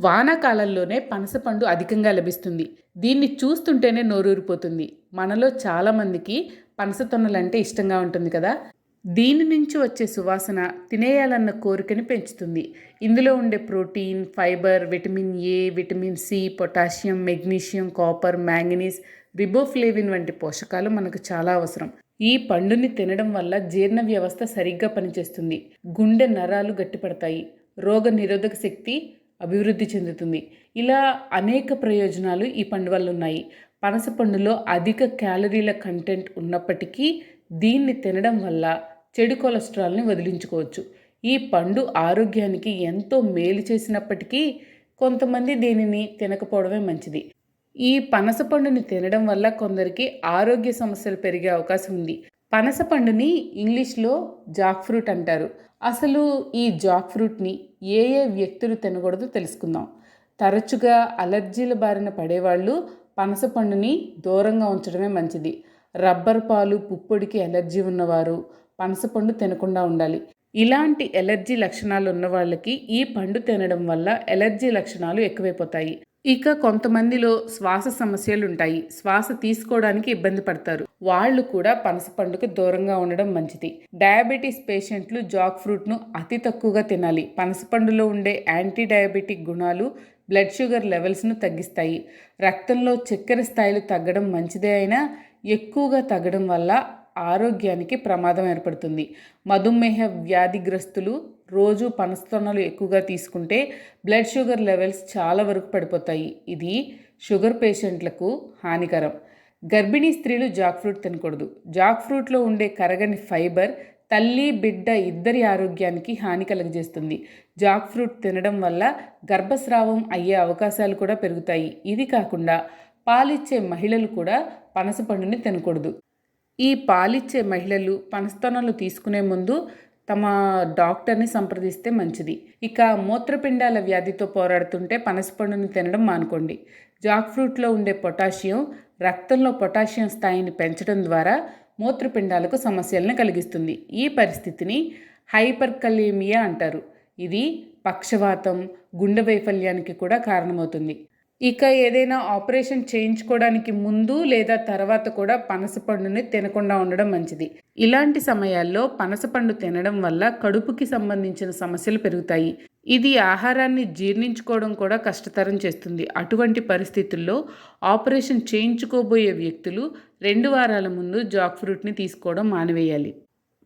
వానాకాలంలోనే పనసపండు అధికంగా లభిస్తుంది. దీన్ని చూస్తుంటేనే నోరూరిపోతుంది. మనలో చాలామందికి పనస తొన్నలంటే ఇష్టంగా ఉంటుంది కదా? దీని నుంచి వచ్చే సువాసన తినేయాలన్న కోరికని పెంచుతుంది. ఇందులో ఉండే protein fibre vitamin A vitamin C potassium magnesium copper manganese riboflavin వంటి పోషకాలు మనకు చాలా అవసరం. ఈ పండుని తినడం వల్ల జీర్ణ వ్యవస్థ సరిగ్గా పనిచేస్తుంది. గుండె నరాలు గట్టిపడతాయి. రోగ నిరోధక శక్తి అభివృద్ధి చెందుతుంది. ఇలా అనేక ప్రయోజనాలు ఈ పండు వల్ల ఉన్నాయి పనస పండులో అధిక క్యాలరీల కంటెంట్ ఉన్నప్పటికీ దీన్ని తినడం వల్ల చెడు కొలెస్ట్రాల్ని వదిలించుకోవచ్చు. ఈ పండు ఆరోగ్యానికి ఎంతో మేలు చేసినప్పటికీ కొంతమంది దీనిని తినకపోవడమే మంచిది. ఈ పనస పండుని తినడం వల్ల కొందరికి ఆరోగ్య సమస్యలు పెరిగే అవకాశం ఉంది. పనస పండుని ఇంగ్లీష్లో జాక్ ఫ్రూట్ అంటారు. అసలు ఈ జాక్ ఫ్రూట్ని ఏ ఏ వ్యక్తులు తినకూడదో తెలుసుకుందాం. తరచుగా అలర్జీల బారిన పడేవాళ్ళు పనస పండుని దూరంగా ఉంచడమే మంచిది. రబ్బర్ పాలు పుప్పొడికి ఎలర్జీ ఉన్నవారు పనసపండు తినకుండా ఉండాలి. ఇలాంటి ఎలర్జీ లక్షణాలు ఉన్న వాళ్ళకి ఈ పండు తినడం వల్ల ఎలర్జీ లక్షణాలు ఎక్కువైపోతాయి. ఇక కొంతమందిలో శ్వాస సమస్యలు ఉంటాయి శ్వాస తీసుకోవడానికి ఇబ్బంది పడతారు. వాళ్ళు కూడా పనస పండుకు దూరంగా ఉండడం మంచిది. డయాబెటీస్ పేషెంట్లు జాక్ ఫ్రూట్ను అతి తక్కువగా తినాలి. పనస పండులో ఉండే యాంటీ డయాబెటిక్ గుణాలు బ్లడ్ షుగర్ లెవెల్స్ను తగ్గిస్తాయి. రక్తంలో చక్కెర స్థాయిలు తగ్గడం మంచిదే అయినా ఎక్కువగా తగ్గడం వల్ల ఆరోగ్యానికి ప్రమాదం ఏర్పడుతుంది. మధుమేహ వ్యాధిగ్రస్తులు రోజు పనస్తొన్నలు ఎక్కువగా తీసుకుంటే బ్లడ్ షుగర్ లెవెల్స్ చాలా వరకు పడిపోతాయి. ఇది షుగర్ పేషెంట్లకు హానికరం. గర్భిణీ స్త్రీలు జాక్ ఫ్రూట్ తినకూడదు. జాక్ ఫ్రూట్లో ఉండే కరగని ఫైబర్ తల్లి బిడ్డ ఇద్దరి ఆరోగ్యానికి హాని కలగజేస్తుంది. జాక్ ఫ్రూట్ తినడం వల్ల గర్భస్రావం అయ్యే అవకాశాలు కూడా పెరుగుతాయి. ఇది కాకుండా పాలిచ్చే మహిళలు కూడా పనస పండుని తినకూడదు. ఈ పాలిచ్చే మహిళలు పనస్తనాలు తీసుకునే ముందు తమ డాక్టర్ని సంప్రదిస్తే మంచిది. ఇక మూత్రపిండాల వ్యాధితో పోరాడుతుంటే పనసపండుని తినడం మానుకోండి. జాక్ ఫ్రూట్లో ఉండే పొటాషియం రక్తంలో పొటాషియం స్థాయిని పెంచడం ద్వారా మూత్రపిండాలకు సమస్యలను కలిగిస్తుంది. ఈ పరిస్థితిని హైపర్కలేమియా అంటారు. ఇది పక్షవాతం గుండె వైఫల్యానికి కూడా కారణమవుతుంది. ఇక ఏదైనా ఆపరేషన్ చేయించుకోవడానికి ముందు లేదా తర్వాత కూడా పనసపండుని తినకుండా ఉండడం మంచిది. ఇలాంటి సమయాల్లో పనసపండు తినడం వల్ల కడుపుకి సంబంధించిన సమస్యలు పెరుగుతాయి. ఇది ఆహారాన్ని జీర్ణించుకోవడం కూడా కష్టతరం చేస్తుంది. అటువంటి పరిస్థితుల్లో ఆపరేషన్ చేయించుకోబోయే వ్యక్తులు రెండు వారాల ముందు జాక్ ఫ్రూట్ని తీసుకోవడం మానివేయాలి.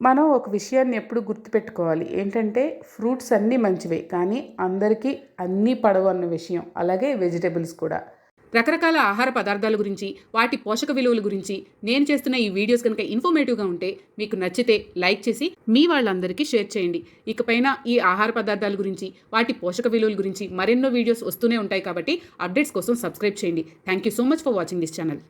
మనం ఒక విషయాన్ని ఎప్పుడు గుర్తుపెట్టుకోవాలి? ఏంటంటే ఫ్రూట్స్ అన్నీ మంచివే కానీ అందరికీ అన్నీ పడవు అన్న విషయం. అలాగే వెజిటేబుల్స్ కూడా. రకరకాల ఆహార పదార్థాల గురించి వాటి పోషక విలువల గురించి నేను చేస్తున్న ఈ వీడియోస్ కనుక ఇన్ఫర్మేటివ్గా ఉంటే మీకు నచ్చితే లైక్ చేసి మీ వాళ్ళందరికీ షేర్ చేయండి. ఇకపైన ఈ ఆహార పదార్థాల గురించి వాటి పోషక విలువల గురించి మరెన్నో వీడియోస్ వస్తూనే ఉంటాయి కాబట్టి అప్డేట్స్ కోసం సబ్స్క్రైబ్ చేయండి. Thank you so much for watching this channel